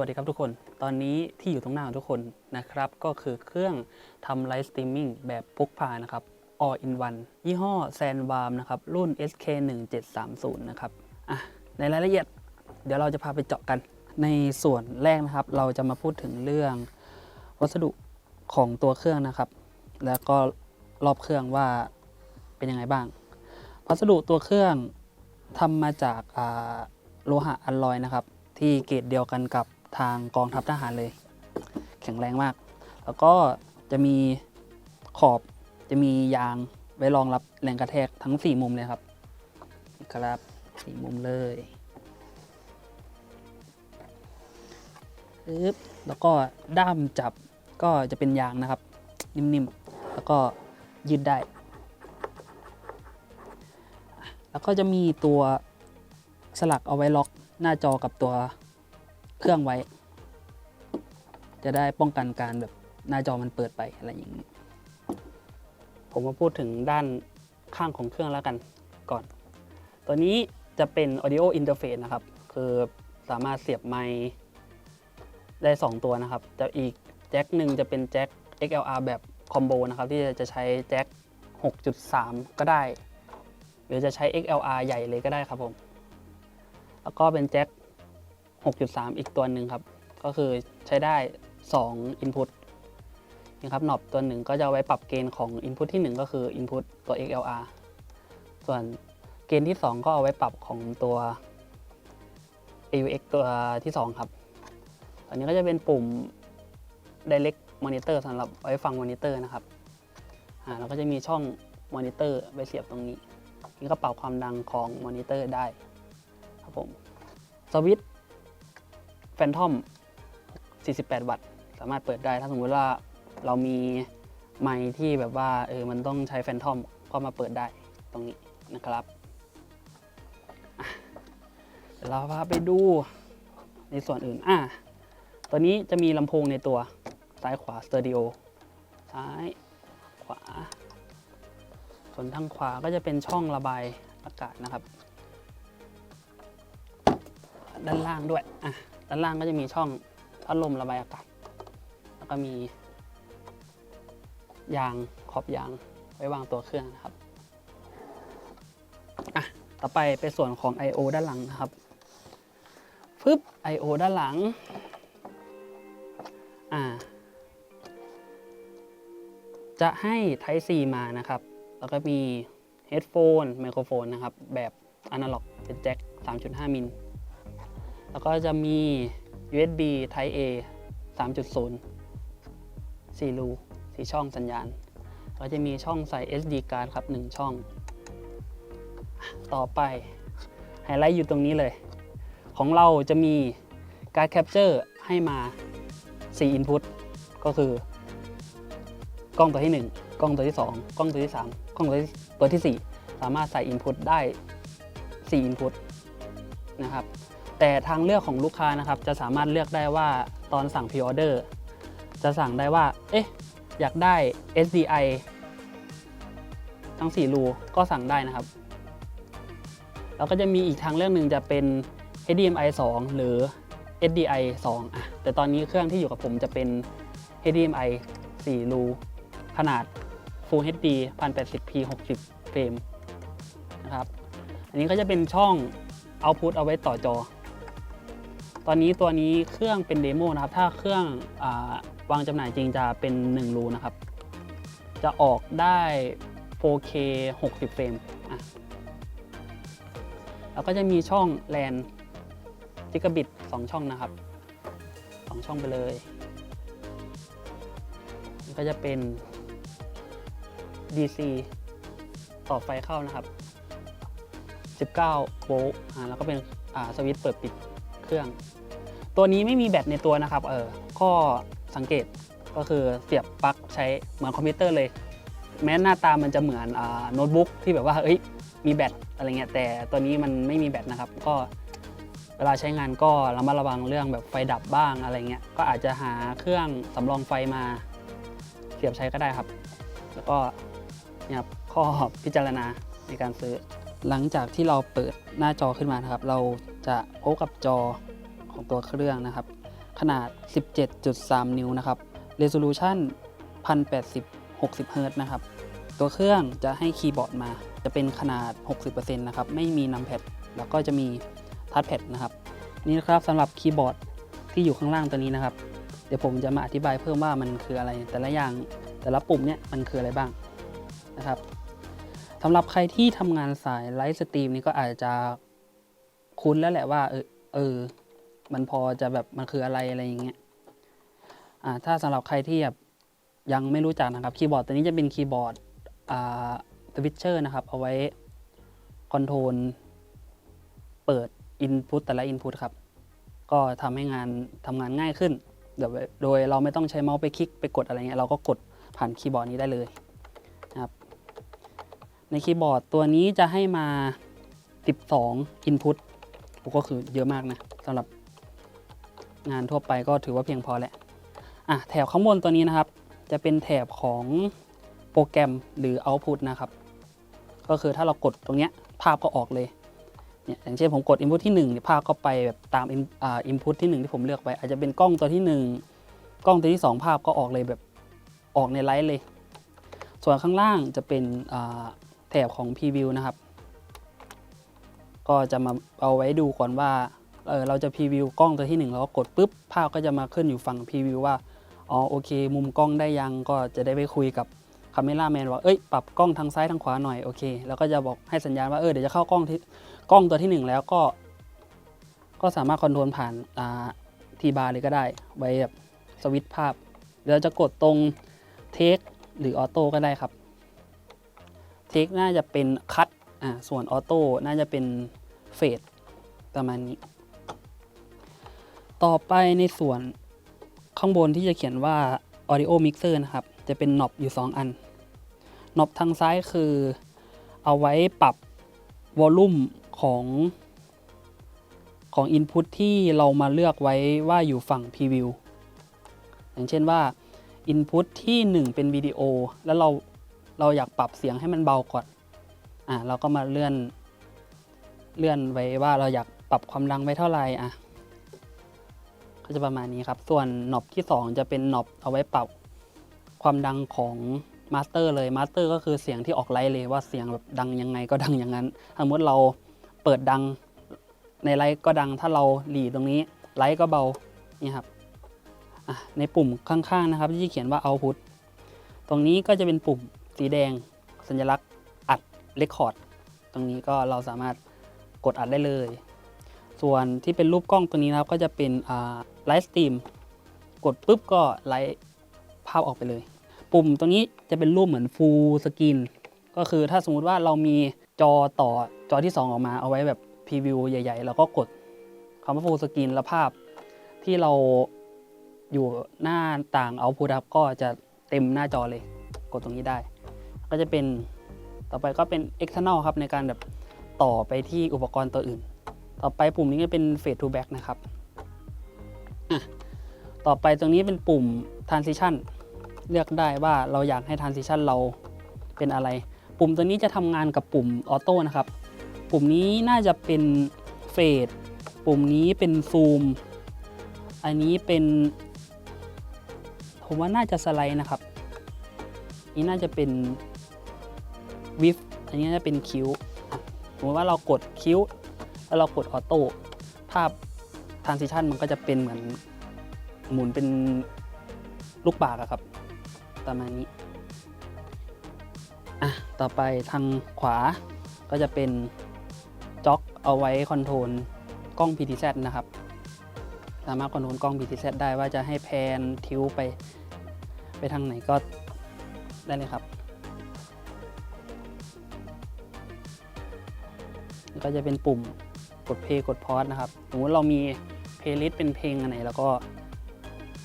สวัสดีครับทุกคน ตอนนี้ที่อยู่ตรงหน้าของทุกคนนะครับ ก็คือเครื่องทำไลฟ์สตรีมมิ่งแบบพกพานะครับ all in one ยี่ห้อ Sandbarm นะครับ รุ่น SK1730 นะครับ อะ ในรายละเอียด เดี๋ยวเราจะพาไปเจาะกัน ในส่วนแรกนะครับ เราจะมาพูดถึงเรื่องวัสดุของตัวเครื่องนะครับ แล้วก็รอบเครื่องว่าเป็นยังไงบ้าง วัสดุตัวเครื่องทำมาจากอ่าโลหะอัลลอยนะครับ ที่เกรดเดียวกันกับ ทางกองทัพทหารเลย แข็งแรงมาก แล้วก็จะมีขอบจะมียางไว้รองรับแรงกระแทกทั้ง 4 มุมเลยครับครับสี่มุมเลยปึ๊บแล้วก็ด้ามจับก็จะเป็นยางนะครับ นิ่มๆ แล้วก็ยืดได้ แล้วก็จะมีตัวสลักเอาไว้ล็อกหน้าจอกับตัว เครื่องไว้ จะได้ป้องกันการแบบหน้าจอมันเปิดไปอะไรอย่างนี้ ผมมาพูดถึงด้านข้างของเครื่องแล้วกันก่อน ตัวนี้จะเป็น audio interface นะครับ คือสามารถเสียบไมค์ได้ 2 ตัวนะครับแต่อีกแจ็คหนึ่งจะเป็นแจ็ค XLR แบบคอมโบนะครับ ที่จะใช้แจ็ค 6.3 ก็ได้ หรือจะใช้ XLR ใหญ่เลยก็ได้ครับผม แล้วก็เป็นแจ็ค 6.3 อีกตัวหนึ่งครับ ก็คือใช้ได้ 2 Input นะครับหนอบตัวหนึ่งก็จะไว้ปรับเกณฑ์ของ Input ที่ 1 ก็คือ Input ตัว XLR ส่วนเกณฑ์ที่ 2 ก็เอาไว้ปรับของตัว AUX ตัวที่ 2 ครับอันนี้ก็จะเป็นปุ่ม Direct Monitor สำหรับไว้ฟังมอนิเตอร์นะครับอ่าแล้วก็จะมีช่องมอนิเตอร์ไว้เสียบตรงนี้ นี่ก็ปรับความดังของมอนิเตอร์ได้ครับผมสวิต แฟนทอม 48 วัตต์ สามารถเปิดได้ ถ้าสมมติว่าเรามีไมค์ที่แบบว่าเออมันต้องใช้แฟนทอมก็มาเปิดได้ตรงนี้นะครับเดี๋ยวเราพาไปดูในส่วนอื่น อะตัวนี้จะมีลำโพงในตัว ซ้ายขวาสเตอริโอ ซ้ายขวา ส่วนทางขวาก็จะเป็นช่องระบายอากาศนะครับ ด้านล่างด้วย อะ ด้านล่างก็จะมีช่องพัดลมระบายอากาศ แล้วก็มี ยางขอบยางไว้วางตัวเครื่องนะครับอะต่อไปเป็นส่วนของ I.O. ด้านหลังนะครับฟึบ I.O. ด้านหลังอ่าจะให้ Type C มานะครับ แล้วก็มี Headphone ไมโครโฟนนะครับ แบบอนาล็อกเป็นแจ็ค 3.5 มิล แล้วก็จะมี USB Type A 3.0 4 รู4ช่องสัญญาณ แล้วจะมีช่องใส่ SD card ครับ 1 ช่อง ต่อไป ไฮไลท์อยู่ตรงนี้เลย ของเราจะมีการ์ดแคปเจอร์ให้มา 4 input ก็คือกล้องตัวที่ 1 กล้องตัวที่ 2 กล้องตัวที่ 3 กล้องตัวที่ตัวที่4สามารถใส่ input ได้ 4 input นะครับ แต่ทางเลือกของลูกค้านะครับจะสามารถเลือกได้ว่าตอนสั่ง pre order จะสั่งได้ว่า เอ๊ะ อยากได้ SDI ทั้ง 4 รูก็สั่งได้นะครับ แล้วก็จะมีอีกทางเลือกหนึ่งจะเป็น HDMI 2 หรือ SDI 2อะแต่ตอนนี้เครื่องที่อยู่กับผมจะเป็น HDMI 4 รู ขนาด Full HD 1080p 60 เฟรมนะครับ อันนี้ก็จะเป็นช่อง Output เอาไว้ต่อจอ ตอนนี้ตัวนี้เครื่องเป็นเดโมนะครับ ถ้าเครื่องอวางจำหน่ายจริงจะเป็น 1 รูนะครับ จะออกได้ 4K 60 เฟรมอะแล้วก็จะมีช่องแลนจิกะบิต2ช่องนะครับ 2 ช่องไปเลยก็จะเป็น DC ต่อไฟเข้านะครับ 19 โวลต์อ่าแล้วก็เป็นสวิตช์เปิดปิดเครื่อง ตัวนี้ไม่มีแบตในตัวนะครับเออข้อสังเกตก็คือเสียบปลั๊กใช้เหมือนคอมพิวเตอร์เลย แม้หน้าตามันจะเหมือนโน้ตบุ๊กที่แบบว่าเอ้ยมีแบตอะไรเงี้ยแต่ตัวนี้มันไม่มีแบตนะครับก็เวลาใช้งานก็ระมัดระวังเรื่องแบบไฟดับบ้างอะไรเงี้ยก็อาจจะหาเครื่องสำรองไฟมาเสียบใช้ก็ได้ครับ แล้วก็เนี่ยข้อพิจารณาในการซื้อ หลังจากที่เราเปิดหน้าจอขึ้นมานะครับ เราจะพบกับจอ ของตัวเครื่องนะครับ ขนาด 17.3 นิ้วนะครับ Resolution 1080 60เฮิรตนะครับ ตัวเครื่องจะให้คีย์บอร์ดมา จะเป็นขนาด 60%นะครับ ไม่มีนัมแพด แล้วก็จะมีทัชแพดนะครับ นี่นะครับสำหรับคีย์บอร์ดที่อยู่ข้างล่างตัวนี้นะครับ เดี๋ยวผมจะมาอธิบายเพิ่มว่ามันคืออะไร แต่ละอย่าง แต่ละปุ่มเนี่ยมันคืออะไรบ้างนะครับสำหรับใครที่ทำงานสายไลฟ์สตรีมนี่ก็อาจจะคุ้นแล้วแหละว่าเออเออ มันพอจะแบบมันคืออะไรอะไรอย่างเงี้ยอ่าถ้าสำหรับใครที่แบบยังไม่รู้จักนะครับคีย์บอร์ดตัวนี้จะเป็นคีย์บอร์ดอ่าสวิตเชอร์นะครับ เอาไว้คอนโทรลเปิด Input แต่ละ Input ครับ ก็ทำให้งานทำงานง่ายขึ้นเดี๋ยวโดยเราไม่ต้องใช้เมาส์ไปคลิกไปกดอะไรเงี้ยเราก็กดผ่านคีย์บอร์ดนี้ได้เลยนะครับในคีย์บอร์ดตัวนี้จะให้มา 12 Input ก็คือเยอะมากนะสำหรับ งานทั่วไปก็ถือว่าเพียงพอแหละอะแถบข้างบนตัวนี้นะครับ จะเป็นแถบของโปรแกรมหรือ Output นะครับ ก็คือถ้าเรากดตรงเนี้ยภาพก็ออกเลยเนี่ยอย่างเช่นผมกด Input ที่1เนี่ยภาพก็ไปแบบตามอ่า Input ที่ 1 ที่ผมเลือกไป อาจจะเป็นกล้องตัวที่ 1 กล้องตัวที่ 2 ภาพก็ออกเลยแบบออกในไลท์เลย ส่วนข้างล่างจะเป็นแถบของ Preview นะครับ ก็จะมาเอาไว้ดูก่อนว่า เออเราจะพรีวิวกล้องตัวที่1แล้วก็กดปุ๊บภาพก็จะมาขึ้นอยู่ฝั่งพรีวิวว่าอ๋อโอเค มุมกล้องได้ยังก็จะได้ไปคุยกับคาเมล่าแมนว่าเอ้ยปรับกล้องทางซ้ายทางขวาหน่อยโอเค แล้วก็จะบอกให้สัญญาณว่าเออเดี๋ยวจะเข้ากล้องที่กล้องตัวที่ 1 แล้วก็ ก็สามารถคอนโทรลผ่านอ่าทีบาร์เลยก็ได้ไว้แบบสวิตช์ภาพเดี๋ยวเราจะกดตรงเทคหรือออโต้ก็ได้ครับเทคน่าจะเป็นคัตอ่าส่วนออโต้น่าจะเป็นเฟดประมาณนี้ ต่อไปในส่วนข้างบนที่จะเขียนว่า Audio Mixer นะครับ จะเป็นน็อบอยู่ 2 อันน็อบทางซ้ายคือเอาไว้ปรับวอลลุ่มของของ Input ที่เรามาเลือกไว้ว่าอยู่ฝั่ง Preview อย่างเช่นว่า Input ที่ 1 เป็นวิดีโอ แล้วเราเราอยากปรับเสียงให้มันเบาก่อน อะเราก็มาเลื่อน เลื่อนไว้ว่าเราอยากปรับความดังไว้เท่าไหร่อะ ก็จะประมาณนี้ครับ ส่วนหนอบที่ 2 จะเป็นหนอบเอาไว้ปรับความดังของมาสเตอร์เลยมาสเตอร์ก็คือเสียงที่ออกไลท์เลยว่าเสียงแบบดังยังไงก็ดังอย่างนั้นสมมติเราเปิดดังในไลท์ก็ดังถ้าเราหลีตรงนี้ไลท์ก็เบานี่ครับในปุ่มข้างๆนะครับที่เขียนว่า output ตรงนี้ก็จะเป็นปุ่มสีแดง สัญลักษณ์อัดเรคคอร์ดตรงนี้ก็เราสามารถกดอัดได้เลย ส่วนที่เป็นรูปกล้องตัวนี้นะครับ ก็จะเป็นไลฟ์สตรีมกดปุ๊บก็ไลฟ์ภาพออกไปเลย ปุ่มตัวนี้จะเป็นรูปเหมือนฟูลสกรีนก็คือถ้าสมมุติว่าเรามีจอต่อจอที่ 2 ออกมาเอาไว้แบบพรีวิวใหญ่ๆ แล้วก็กดคำว่าฟูลสกรีนแล้วภาพที่เราอยู่หน้าต่างเอาพุทครับก็จะเต็มหน้าจอเลย กดตรงนี้ได้ ก็จะเป็นต่อไปก็เป็น external ครับในการแบบต่อไปที่อุปกรณ์ตัวอื่น ต่อไปปุ่มนี้ก็เป็น fade to back นะครับต่อไปตรงนี้เป็นปุ่ม transition เลือกได้ว่าเราอยากให้ transition เราเป็นอะไร ปุ่มตัวนี้จะทำงานกับปุ่ม auto นะครับ ปุ่มนี้น่าจะเป็น fade ปุ่มนี้เป็น zoom อันนี้เป็นผมว่าน่าจะสไลด์นะครับ นี่น่าจะเป็นวิฟอันนี้น่าจะเป็นคิ้วสมมติว่าเรากดคิ้ว แล้วเรากดออโต้ภาพ transition มันก็จะเป็นเหมือนหมุนเป็นลูกบากอะครับ ประมาณนี้อะต่อไปทางขวาก็จะเป็นจ็อกเอาไว้คอนโทรลกล้อง PTZ นะครับ สามารถคอนโทรลกล้อง PTZ ได้ว่าจะให้แพนทิวไป ไปทางไหนก็ได้เลยครับก็จะเป็นปุ่ม กดเพลย์กดพอสนะครับสมมติเรามีเพลย์ลิสต์เป็นเพลงอันไหนแล้วก็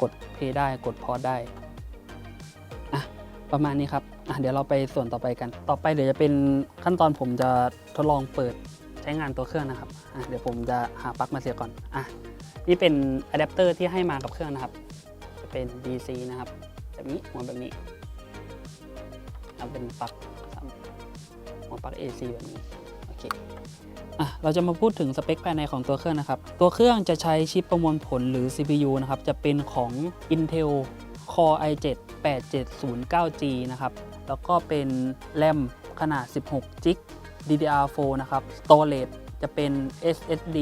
กดเพลย์ได้กดพอสได้อะประมาณนี้ครับอะเดี๋ยวเราไปส่วนต่อไปกัน ต่อไปเดี๋ยวจะเป็นขั้นตอนผมจะทดลองเปิดใช้งานตัวเครื่องนะครับอะเดี๋ยวผมจะหาปลั๊กมาเสียก่อนอะนี่เป็นอะแดปเตอร์ที่ให้มากับเครื่องนะครับ จะเป็น DC นะครับ แบบนี้หัวแบบนี้เอาเป็นปลั๊กหัวปลั๊ก AC แบบนี้โอเค อะเราจะมาพูดถึงสเปคภายในของตัวเครื่องนะครับ ตัวเครื่องจะใช้ชิปประมวลผลหรือ CPU นะครับ จะเป็นของ Intel Core i7 8709G นะครับ แล้วก็เป็น RAM ขนาด 16 g b DDR4 นะครับ Storage จะเป็น SSD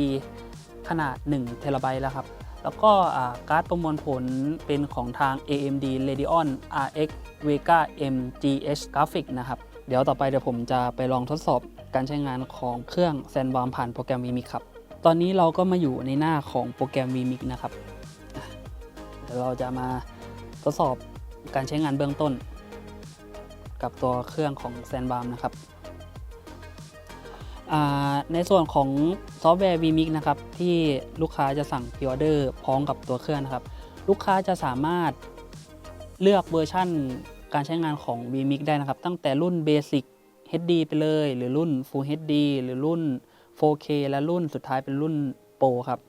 ขนาด1 t b แล้วครับ แล้วก็การ์ดประมวลผลเป็นของทาง AMD Radeon RX Vega MGH Graphics นะครับ เดี๋ยวต่อไปเดี๋ยวผมจะไปลองทดสอบ การใช้งานของเครื่อง SandWorm ผ่านโปรแกรม Vmix ครับ ตอนนี้เราก็มาอยู่ในหน้าของโปรแกรม Vmix นะครับเดี๋ยวเราจะมาทดสอบการใช้งานเบื้องต้น กับตัวเครื่องของ SandWorm นะครับในส่วนของซอฟต์แวร์ vmix นะครับที่ลูกค้าจะสั่งพ r ออเดอร์พร้อมกับตัวเครื่องนะครับ ลูกค้าจะสามารถเลือกเวอร์ชั่นการใช้งานของ vmix ได้นะครับ ตั้งแต่รุ่น Basic HD ไปเลย หรือรุ่น Full HD หรือรุ่น 4K และรุ่นสุดท้ายเป็นรุ่น Pro ครับ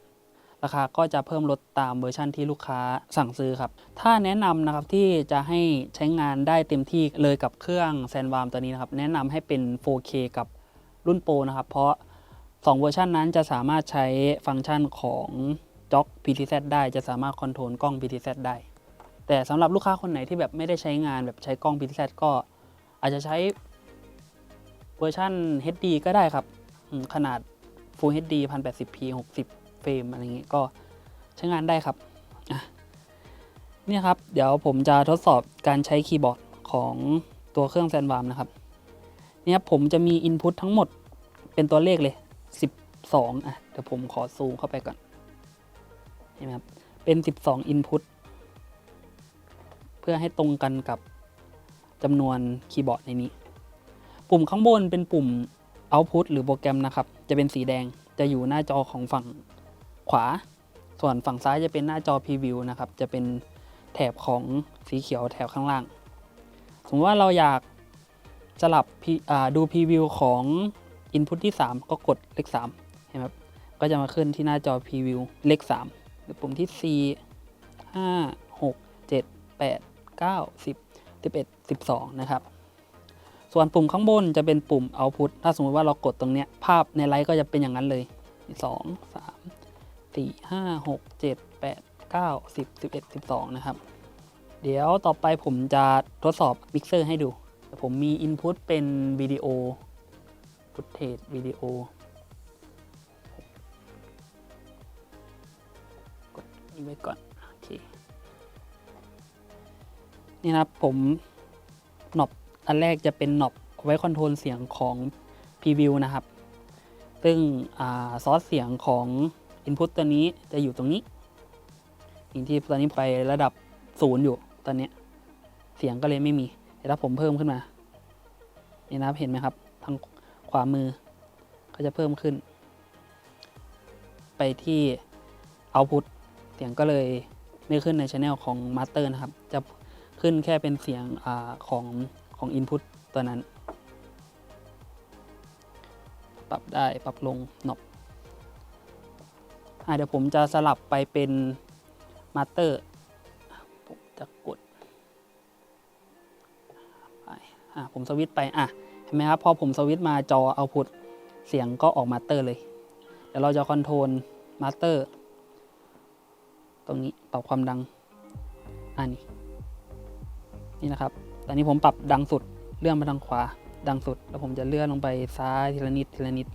ราคาก็จะเพิ่มลดตามเวอร์ชันที่ลูกค้าสั่งซื้อครับ ถ้าแนะนำนะครับที่จะให้ใช้งานได้เต็มที่เลยกับเครื่อง SandWorm ตัวนี้นะครับ แนะนำให้เป็น 4K กับรุ่นโปรนะครับ เพราะ 2 เวอร์ชันนั้นจะสามารถใช้ฟังก์ชันของจ็อก PTZ ได้จะสามารถคอนโทรลกล้อง PTZ ได้ แต่สำหรับลูกค้าคนไหนที่แบบไม่ได้ใช้งานแบบใช้กล้อง PTZ ก็อาจจะใช้ วอร์ชัน HD ก็ได้ครับ ขนาด Full HD 1080p 60 เฟรมอะไรอย่างงี้ก็ใช้งานได้ครับเนี่ยครับ เดี๋ยวผมจะทดสอบการใช้คีย์บอร์ดของตัวเครื่อง SandWorm นะครับ เนี่ยผมจะมี Input ทั้งหมดเป็นตัวเลขเลย 12 อะ เดี๋ยวผมขอซูมเข้าไปก่อน เห็นไหมครับ เป็น 12 Input เพื่อให้ตรงกันกับจำนวนคีย์บอร์ดในนี้ ปุ่มข้างบนเป็นปุ่ม Output หรือโปรแกรมนะครับ จะเป็นสีแดงจะอยู่หน้าจอของฝั่งขวา ส่วนฝั่งซ้ายจะเป็นหน้าจอ Preview นะครับ จะเป็นแถบของสีเขียวแถบข้างล่าง สมมติว่าเราอยากสลับดูพรีวิวของ Input ที่ 3 ก็กดเลข3เห็นไหมครับก็จะมาขึ้นที่หน้าจอพรีวิวเลข3หรือปุ่มที่ 4 5 6 7 8 9 10 11 12 นะครับ ส่วนปุ่มข้างบนจะเป็นปุ่ม Output ถ้าสมมติว่าเรากดตรงเนี้ยภาพในไลฟ์ก็จะเป็นอย่างนั้นเลย 2 3 4 5 6 7 8 9 10 11 12 นะครับ เดี๋ยวต่อไปผมจะทดสอบมิกเซอร์ให้ดู ผมมี Input เป็นวิดีโอฟุตเทจวิดีโอกดนี้ไว้ก่อนโอเคนี่นะผมหนอบ อันแรกจะเป็นหนอบไว้คอนโทรลเสียงของ Preview นะครับ ซึ่งซอสเสียงของ Input ตัวนี้จะอยู่ตรงนี้อย่างที่ตอนนี้ไประดับศูนย์อยู่ตอนเนี้ยเสียงก็เลยไม่มีแต่ถ้าผมเพิ่มขึ้นมานี่นะครับเห็นไหมครับ ทางขวามือก็จะเพิ่มขึ้น ไปที่ Output เสียงก็เลยไม่ขึ้นในช anel ของ Master นะครับ จะขึ้นแค่เป็นเสียงอของ ของ Input ตัวนั้น ปรับได้ปรับลงหนอบเดี๋ยวผมจะสลับไปเป็น Master ผมจะกดไปอะผมสวิตไปอะเห็นไหมครับพอผมสวิตมาจอเอาพุทเสียงก็ออกมาสเตอร์เลย เดี๋ยวเราจะคอนโทรลมาสเตอร์ตรงนี้ปรับความดังอันนี้นี่นะครับ ตอนนี้ผมปรับดังสุดเลื่อนมาทางขวา ดังสุด แล้วผมจะเลื่อนลงไปซ้ายทีละนิดทีละนิด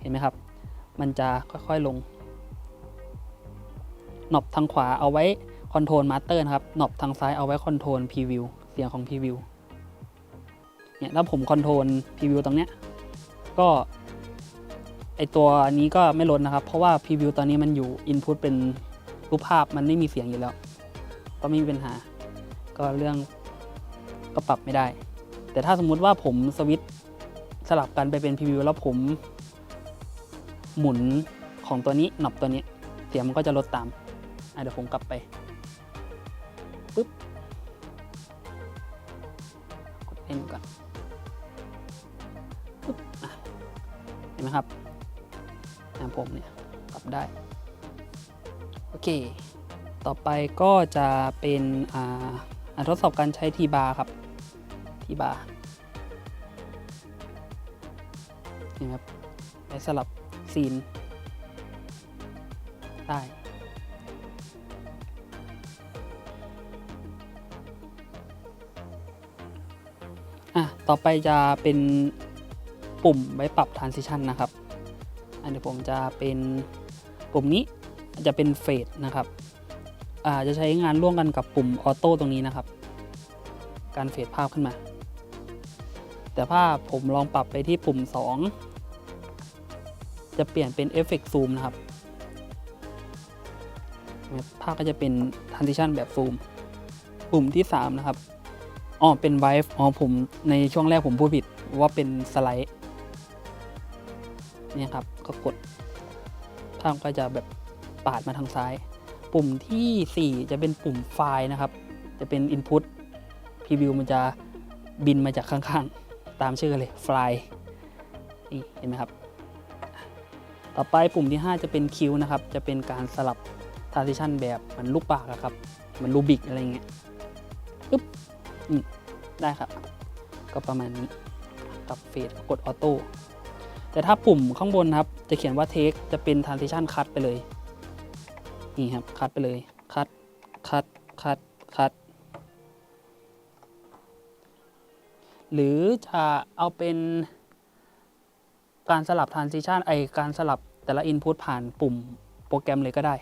เห็นไหมครับ มันจะค่อยๆลงหนอบทางขวาเอาไว้คอนโทรลมาสเตอร์นะครับหนอบทางซ้ายเอาไว้คอนโทรลพรีวิวเสียงของพรีวิวเนี่ยถ้าผมคอนโทรลพรีวิวตรงเนี้ยก็ไอตัวนี้ก็ไม่ลดนะครับ เพราะว่าพรีวิวตอนนี้มันอยู่ Input เป็นรูปภาพมันไม่มีเสียงอยู่แล้ว ก็ไม่มีปัญหา ก็เรื่อง ก็ปรับไม่ได้ แต่ถ้าสมมุติว่าผมสวิตช์สลับกันไปเป็นพรีวิวแล้วผมหมุนของตัวนี้หนอบตัวนี้ เสียงมันก็จะลดตามเดี๋ยวผมกลับไปปึ๊บกดเล่นก่อนเห็นไหมครับอ่าผมเนี่ยปรับได้ โอเค ต่อไปก็จะเป็นอ่าอ่าทดสอบการใช้ทีบาร์ครับ ที่บาร์เห็นไหมครับไว้สลับซีน ได้อะต่อไปจะเป็นปุ่มไว้ปรับ transition นะครับ อันนี้ผมจะเป็นปุ่มนี้จะเป็นเฟดนะครับอ่าจะใช้งานร่วมกันกับปุ่มออโต้ตรงนี้นะครับ การเฟดภาพขึ้นมา แต่ถ้าผมลองปรับไปที่ปุ่ม 2 จะเปลี่ยนเป็นเอฟเฟกต์ซูมนะครับ ภาพก็จะเป็น transition แบบซูม ปุ่มที่ 3 นะครับอ๋อเป็น Vive อ๋อผมในช่วงแรกผมพูดผิดว่าเป็นสไลด์เนี่ยครับก็กดภาพก็จะแบบปาดมาทางซ้าย ปุ่มทีสี่4 จะเป็นปุ่มไฟล์นะครับ จะเป็น Input Preview มันจะบินมาจากข้างๆ ตามชื่อเลยไฟล์นี่เห็นไหมครับ ต่อไปปุ่มที่ 5 จะเป็นคิวนะครับ จะเป็นการสลับ transition แบบเหมือนลูกปากอะครับเหมือนรูบิกอะไรเงี้ยปึ๊บอืมได้ครับ ก็ประมาณนี้กับเฟดกดออโต้แต่ถ้าปุ่มข้างบนครับ จะเขียนว่าเทคจะเป็น transition cut ไปเลย นี่ครับ คัดไปเลย คัด คัด คัด หรือจะเอาเป็นการสลับ transition ไอการสลับแต่ละ input ผ่านปุ่มโปรแกรมเลยก็ได้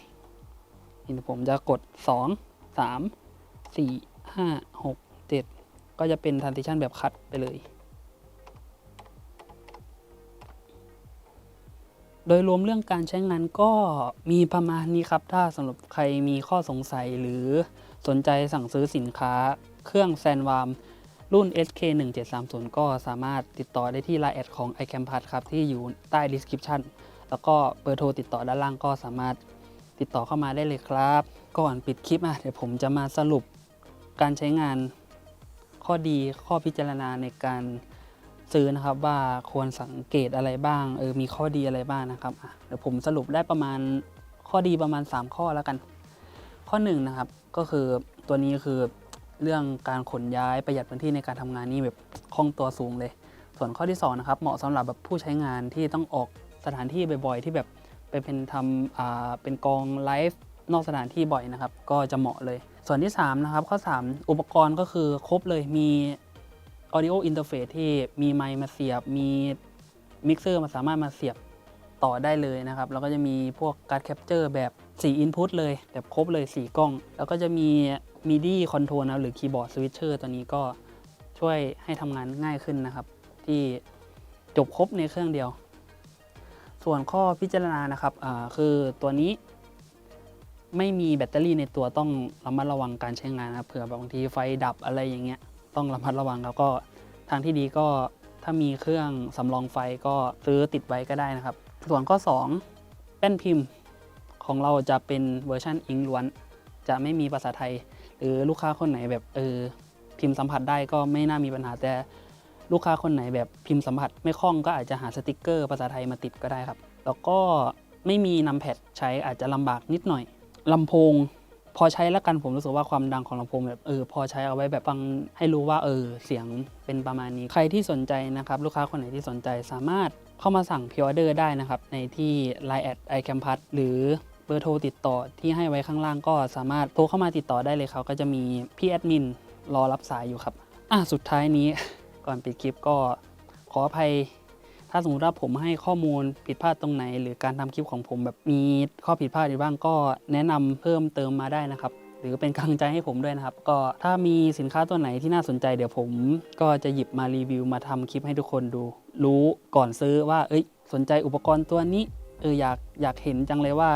ผมจะกด 2 3 4 5 6 7 ก็จะเป็น transition แบบคัดไปเลย โดยรวมเรื่องการใช้งานก็มีประมาณนี้ครับ ถ้าสำหรับใครมีข้อสงสัยหรือสนใจสั่งซื้อสินค้าเครื่องแซนวาม รุ่น SK1730 ก็สามารถติดต่อได้ที่ Line แอดของ iCampus ครับ ที่อยู่ใต้ description แล้วก็เบอร์โทรติดต่อด้านล่างก็สามารถติดต่อเข้ามาได้เลยครับ ก่อนปิดคลิปอะเดี๋ยวผมจะมาสรุปการใช้งานข้อดีข้อพิจารณาในการซื้อนะครับว่าควรสังเกตอะไรบ้างเออมีข้อดีอะไรบ้างนะครับเดี๋ยวผมสรุปได้ประมาณข้อดีประมาณ 3 ข้อแล้วกัน ข้อ1นงนะครับก็คือตัวนี้คือ เรื่องการขนย้ายประหยัดพื้นที่ในการทำงานนี่แบบคล่องตัวสูงเลย ส่วนข้อที่2นะครับเหมาะสำหรับแบบผู้ใช้งานที่ต้องออกสถานที่บ่อยๆ ที่แบบไปเป็นทำอ่าเป็นกองไลฟ์นอกสถานที่บ่อยนะครับ ก็จะเหมาะเลย ส่วนที่3นะครับข้อ 3 อุปกรณ์ก็คือครบเลยมี Audio Interface ที่มีไมค์มาเสียบ มีมิกเซอร์มาสามารถมาเสียบต่อได้เลยนะครับ แล้วก็จะมีพวกการ์ดแคปเจอร์แบบ 4 Input เลยแบบครบเลย 4 กล้อง แล้วก็จะมี MIDI Control นะหรือคีย์บอร์ดสวิตเชอร์ตัวนี้ก็ช่วยให้ทำงานง่ายขึ้นนะครับ ที่จบครบในเครื่องเดียว ส่วนข้อพิจารณานะครับคือตัวนี้ไม่มีแบตเตอรี่ในตัวต้องระมัดระวังการใช้งานนะเผื่อบางทีไฟดับอะไรอย่างเงี้ยต้องระมัดระวังแล้วก็ทางที่ดีก็ถ้ามีเครื่องสำรองไฟก็ซื้อติดไว้ก็ได้นะครับ ส่วนข้อ 2 แป้นพิมพ์ ของเราจะเป็นเวอร์ชันอิงล้วน จะไม่มีภาษาไทย หรือลูกค้าคนไหนแบบเออพิมพ์สัมผัสได้ก็ไม่น่ามีปัญหาแต่ลูกค้าคนไหนแบบพิมพ์สัมผัสไม่คล่องก็อาจจะหาสติกเกอร์ภาษาไทยมาติดก็ได้ครับ แล้วก็ไม่มีนำแพดใช้อาจจะลำบากนิดหน่อยลำโพง พอใช้แล้วกันผมรู้สึกว่าความดังของลำโพงแบบเออพอใช้เอาไว้แบบฟังให้รู้ว่าเออเสียงเป็นประมาณนี้ ใครที่สนใจนะครับ ลูกค้าคนไหนที่สนใจสามารถเข้ามาสั่งพิออเดอร์ได้นะครับในที่ Line แอด iCampus หรือ เบอร์โทรติดต่อที่ให้ไว้ข้างล่างก็สามารถโทรเข้ามาติดต่อได้เลยครับก็จะมีพี่แอดมินรอรับสายอยู่ครับอะสุดท้ายนี้ ก่อนปิดคลิปก็ขออภัย ถ้าสมมติว่าผมให้ข้อมูลผิดพลาดตรงไหน หรือการทำคลิปของผมแบบมีข้อผิดพลาดอยู่บ้างก็แนะนำเพิ่มเติมมาได้นะครับหรือเป็นกำลังใจให้ผมด้วยนะครับ ก็ถ้ามีสินค้าตัวไหนที่น่าสนใจเดี๋ยวผม ก็จะหยิบมารีวิวมาทำคลิปให้ทุกคนดู รู้ก่อนซื้อว่า เอ้ย สนใจอุปกรณ์ตัวนี้เอออยากอยากเห็นจังเลยว่า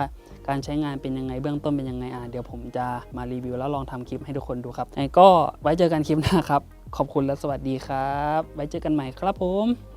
การใช้งานเป็นยังไงเบื้องต้นเป็นยังไงอะเดี๋ยวผมจะมารีวิวแล้วลองทำคลิปให้ทุกคนดูครับไงก็ไว้เจอกันคลิปหน้าครับ ขอบคุณและสวัสดีครับ ไว้เจอกันใหม่ครับผม